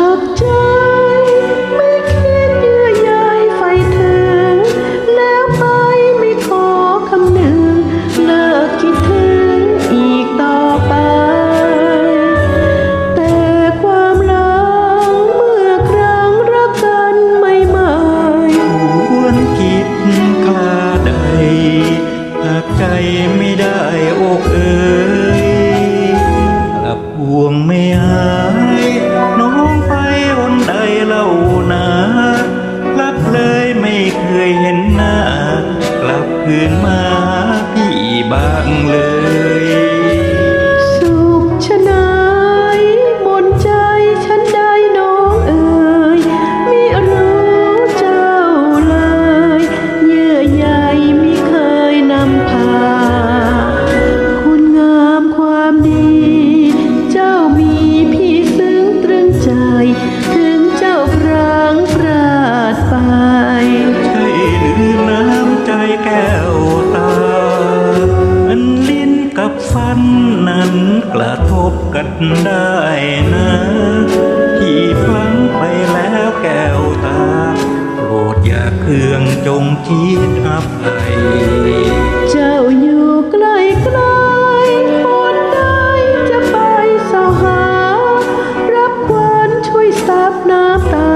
hấp dẫn என்ன ทบกันได้นะที่ฟังไปแล้วแก้วตาโปรดอย่าเครื่องจงคิดอภัยเจ้าอยู่ใกล้ใกล้คนใดจะไปสาหา รับควันช่วยซับน้ำตา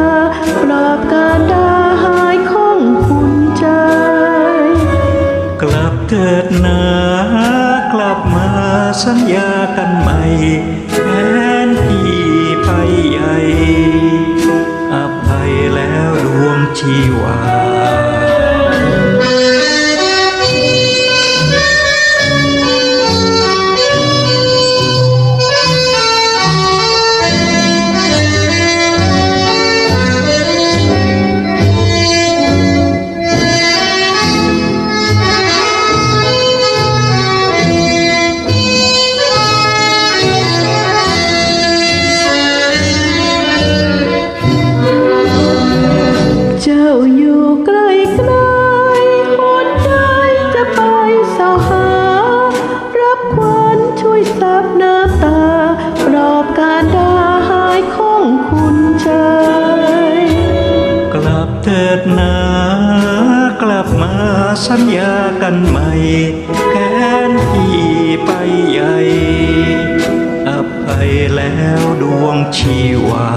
ปลอบกาดาหายของคุณใจ กลับเกิดนา สัญญากันใหม่แทนที่ไปใหญ่อภัยแล้วดวงชีวา อยู่ใกล้ใกล้คนใดจะไปสาหา รับควันช่วยซับน้ำตา ปลอบการดาหายของคุณใจกลับเถิดนากลับมาสัญญากันใหม่แทนที่ไปใหญ่อภัยแล้วดวงชีวา